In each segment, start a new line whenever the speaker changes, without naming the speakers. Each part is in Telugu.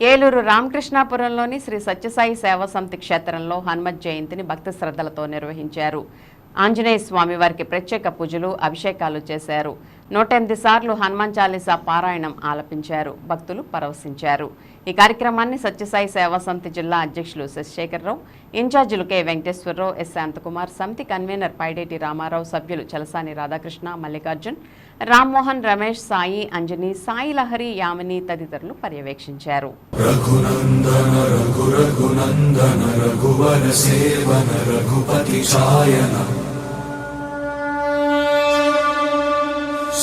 ఏలూరు రామకృష్ణాపురంలోని శ్రీ సత్యసాయి సేవా సమితి క్షేత్రంలో హనుమత్ జయంతిని భక్తి శ్రద్ధలతో నిర్వహించారు. ఆంజనేయ స్వామి వారికి ప్రత్యేక పూజలు అభిషేకాలు చేశారు. నూట ఎనిమిది సార్లు హనుమాన్ చాలీసా పారాయణం ఆలపించారు. భక్తులు పరవశించారు. ఈ కార్యక్రమాన్ని సత్యసాయి సేవా సమితి జిల్లా అధ్యక్షులు శశిశేఖరరావు ఇన్ఛార్జీలు కె. వెంకటేశ్వరరావు ఎస్. శాంతకుమార్ సమితి కన్వీనర్ పైడేటి రామారావు సభ్యులు చలసాని రాధాకృష్ణ మల్లికార్జున్ రామ్మోహన్ రమేష్ సాయి అంజని సాయి లహరి యామిని తదితరులు పర్యవేక్షించారు.
రఘునందన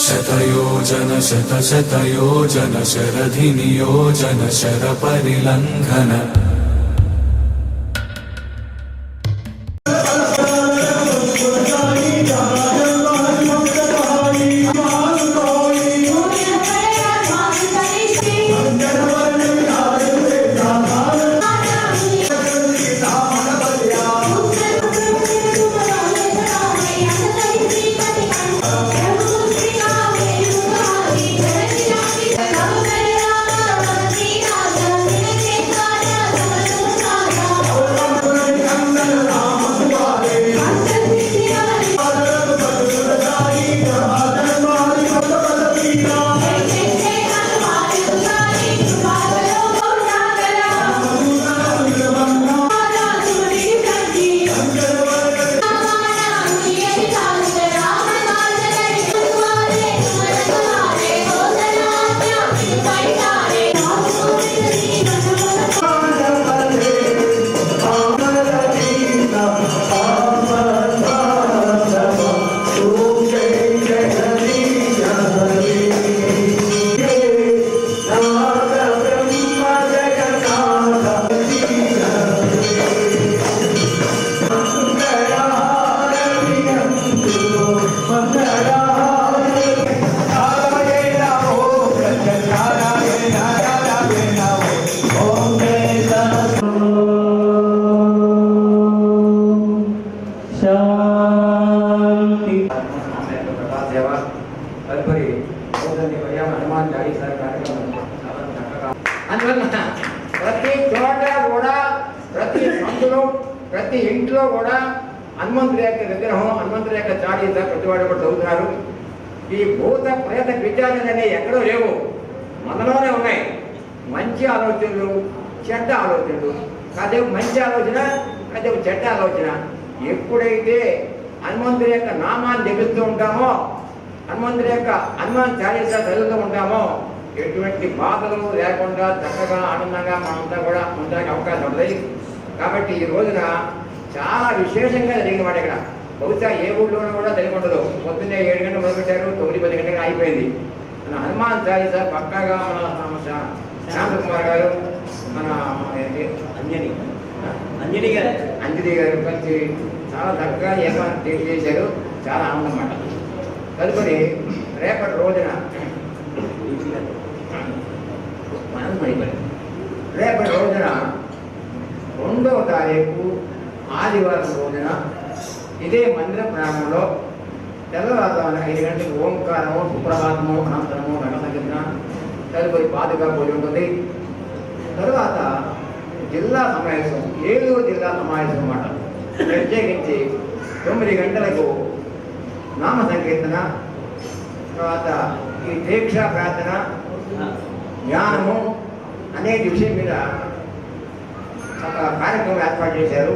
शतयोजन शतशतयोजन शरधि नियोजन शरपरिलङ्घन
Yeah. తదుపరి హనుమాన్ చాలీసా కార్యక్రమం చాలా చక్కగా. అందువల్ల ప్రతి చోట కూడా ప్రతి సందులో ప్రతి ఇంట్లో కూడా హనుమంతుడి యొక్క విగ్రహం హనుమంతుడి యొక్క చాలీసా ప్రతి వాడు కూడా చదువుతున్నారు ఈ భూత ప్రేత విచారణ ఎక్కడో లేవు. మనలోనే ఉన్నాయి. మంచి ఆలోచనలు చెడ్డ ఆలోచనలు. కాదేపు మంచి ఆలోచన కాదేపు చెడ్డ ఆలోచన. ఎప్పుడైతే హనుమంతుడి యొక్క నామాన్ని జపిస్తూ ఉంటామో హనుమంతుడి యొక్క హనుమాన్ చాలీసా చదువుతూ ఉంటామో ఎటువంటి బాధలు లేకుండా చక్కగా ఆనందంగా మనంతా కూడా ఉండడానికి అవకాశం ఉంటుంది కాబట్టి ఈ రోజున చాలా విశేషంగా జరిగిన మాట ఇక్కడ. బహుశా ఏ ఊళ్ళోనూ కూడా జరిగి ఉండదు. పొద్దున్నే ఏడు గంటలు మొదలుపెట్టారు తొమ్మిది పది గంటలకు అయిపోయింది మన హనుమాన్ చాలీసా పక్కాగా మన మన శా- శాంతకుమార్ గారు మన? అంజని.
అంజని గారు.
అంజలి గారు కలిసి చాలా చక్కగా ఏర్పాటు తెలియజేశారు చాలా ఆనందం మాట కనుకొని రేపటి రోజున మనం రేపటి రోజున రెండవ తారీఖు ఆదివారం రోజున ఇదే మందిర ప్రాంగణంలో తెల్లవారుజామున ఐదు గంటలకు ఓంకారము సుప్రభాతము అనంతరము గణ సంకీర్తన తదుపరి పాదుగా పోయి ఉంటుంది. తరువాత జిల్లా సమావేశం ఏలూరు జిల్లా సమావేశం అన్నమాట. ప్రత్యేకించి తొమ్మిది గంటలకు నామ సంకీర్తన తర్వాత ఈ దీక్షా ప్రార్థన జ్ఞానము అనే విషయం మీద ఒక కార్యక్రమం ఏర్పాటు చేశారు.